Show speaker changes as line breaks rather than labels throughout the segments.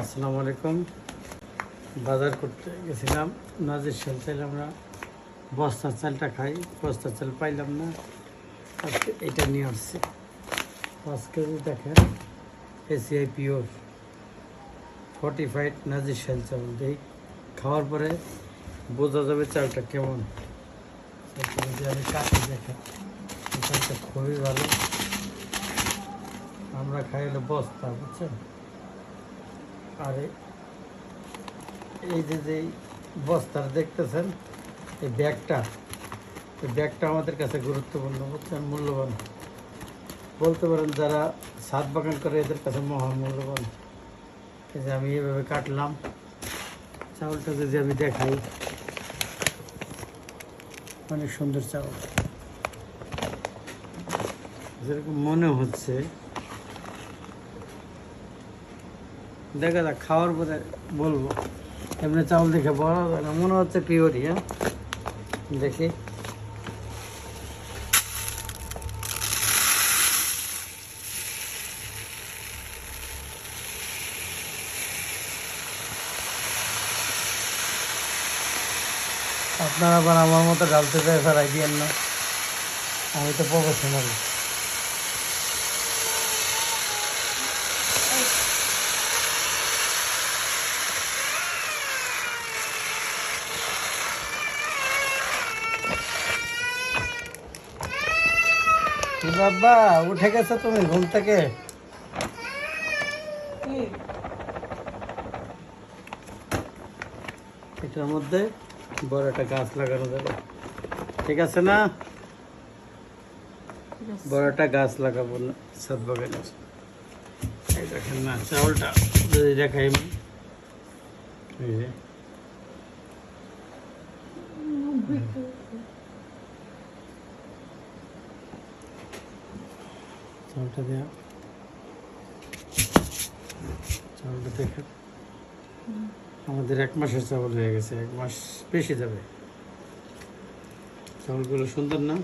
আসসালামু আলাইকুম। বাজার করতে গেছিলাম, নাজির চাল চাইলে আমরা বস্তার চালটা খাই, বস্তার চাল পাইলাম না, আজকে এটা নিয়ে আসছে। পাঁচ কেজি দেখেন এসিআই পিওর ফর্টিফাইড নাজির চাল চাল। দিই খাওয়ার পরে বোঝা যাবে চালটা কেমন। আমি কাটি দেখেন চালটা খুবই ভালো। আমরা খাই হলো বস্তা, বুঝছেন? আর, এই যে যে বস্তার দেখতেছেন, এই ব্যাগটা এই ব্যাগটা আমাদের কাছে গুরুত্বপূর্ণ বুঝছেন মূল্যবান। বলতে পারেন যারা সাত বাগান করে, এদের কাছে মহা মূল্যবান এই যে আমি এভাবে কাটলাম, চাউলটা যদি আমি দেখাই, অনেক সুন্দর চাউল। যেরকম মনে হচ্ছে দেখা যাক, খাওয়ার পরে বলব। এমনি চাউল দেখে বড় যায় না, মনে হচ্ছে পিওরই হ্যাঁ? দেখি। আপনারা আবার আমার মতো ডালতে চাই স্যার আইডিয়ান না। আমি তো প্রফেশনাল বাবা উঠে গেছো তুমি ঘুম থেকে? এটার মধ্যে বড় একটা গাছ লাগানো যাবে। ঠিক আছে না? বড় একটা গাছ লাগাবো না সাত বাগানে। এই দেখেন না চাউলটা যদি দেখাই এই যে। চাউলটা দেওয়া চাউলটা দেখে আমাদের এক মাসের চাউল হয়ে গেছে, এক মাস বেশি যাবে। চাউলগুলো সুন্দর না?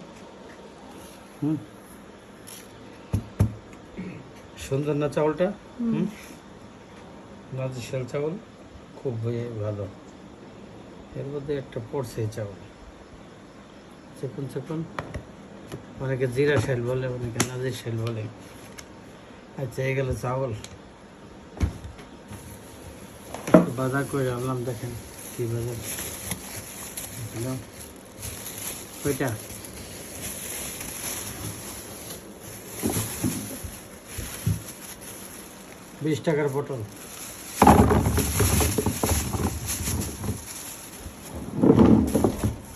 হুম। সুন্দর না চাউলটা? হুম। নাজিশাল চাউল খুব ভালো। এর মধ্যে একটা পড়ছে চাউল। চেকুন চেকুন অনেকে জিরা শাইল বলে, অনেকে নাজির শাইল বলে। আচ্ছা এই গেল চাউল। বাজার করে আনলাম, দেখেন কি বাজার। ওইটা বিশ টাকার পটল।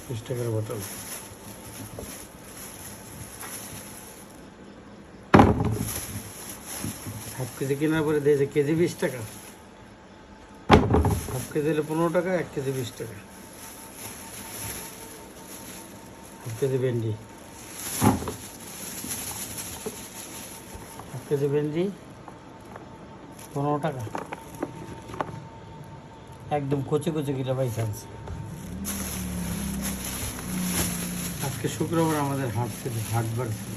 বিশ টাকার পটল। কেজি কেনার পরে দিয়েছে কেজি বিশ টাকা। হাফ কেজি হলে পনেরো টাকা, এক কেজি বিশ টাকা। হাফ কেজি ভেন্ডি। হাফ কেজি ভেন্ডি পনেরো টাকা। একদম কচি কচি কিলো বাই চান্স। আজকে শুক্রবার আমাদের হাট ছিল হাটবার ছিল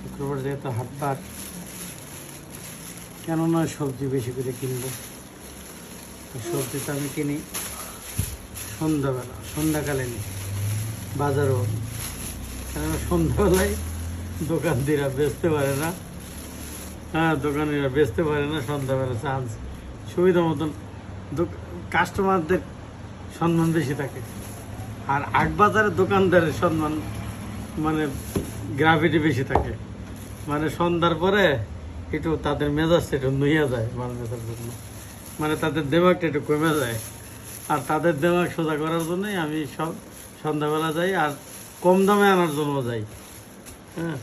শুক্রবার যেহেতু হাটবার কেননা সবজি বেশি করে কিনবো। সবজি তো আমি কিনি সন্ধ্যাবেলা সন্ধ্যাকালে বাজারও। কেননা সন্ধ্যাবেলায় দোকানদাররা বেচতে পারে না। হ্যাঁ দোকানিরা বেচতে পারে না সন্ধ্যাবেলা চান্স সুবিধা মতন কাস্টমারদের সম্মান বেশি থাকে। আর আট বাজারের দোকানদারের সম্মান মানে গ্রাভিটি বেশি থাকে। মানে সন্ধ্যার পরে একটু তাদের মেজাজটা একটু নুইয়া যায় মাল বেচার জন্য। মানে তাদের দেমাগটা একটু কমে যায়। আর তাদের দেমাগ সোজা করার জন্যই আমি সব সন্ধ্যাবেলা যাই আর কম দামে আনার জন্য যাই। হ্যাঁ?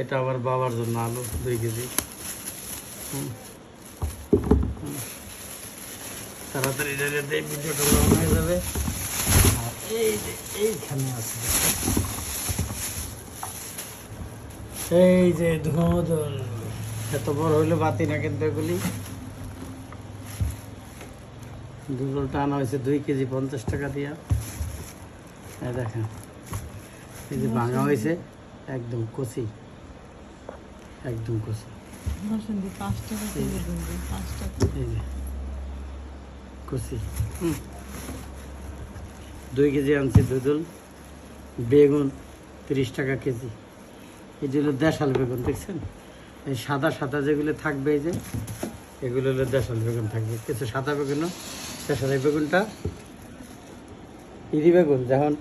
এটা আমার বাবার জন্য আলু, দুই কেজি। তাড়াতাড়ি হয়ে যাবে। আর এই যে এইখানে আছে। এই যে ধোঁদল। এত বড় হইলে বাতি না কিন্তু এগুলি। দুগলটা আনা হয়েছে দুই কেজি পঞ্চাশ টাকা দিয়া। এই দেখেন এই যে ভাঙা হয়েছে একদম কচি। একদম কচি। কুচি। দুই কেজি আনছি দুদুল বেগুন তিরিশ টাকা কেজি। এই যে হলো দেশাল বেগুন দেখছেন? এই সাদা সাদা যেগুলো থাকবে এই যে, এগুলো হলো দেশাল বেগুন থাকবে। কিছু সাদা বেগুনও দেশাল বেগুনটা। ইরি বেগুন, যখন,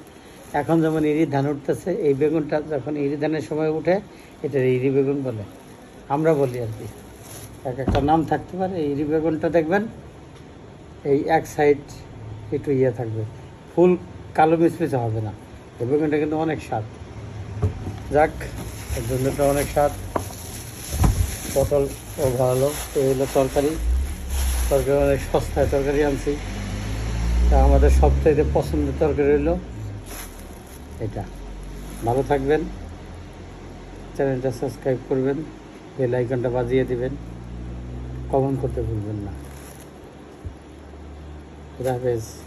এখন যেমন ইরি ধান উঠতেছে, এই বেগুনটা যখন ইরি ধানের সময় উঠে এটা ইরি বেগুন বলে। আমরা বলি আর কি। এক একটা নাম থাকতে পারে, এই ইরি বেগুনটা দেখবেন, এই এক সাইড একটু ইয়ে থাকবে। ফুল কালো মিচমিচে হবে না। এই বেগুনটা কিন্তু অনেক স্বাদ। যাক, এর জন্য অনেক স্বাদ। পটল ও ভালো এই হলো তরকারি। তরকারি অনেক সস্তায় তরকারি আনছি। তা আমাদের সবথেকে পছন্দের তরকারি হলো এটা। ভালো থাকবেন। চ্যানেলটা সাবস্ক্রাইব করবেন, বেল আইকনটা বাজিয়ে দিবেন। কমেন্ট করতে ভুলবেন না। হাফেজ।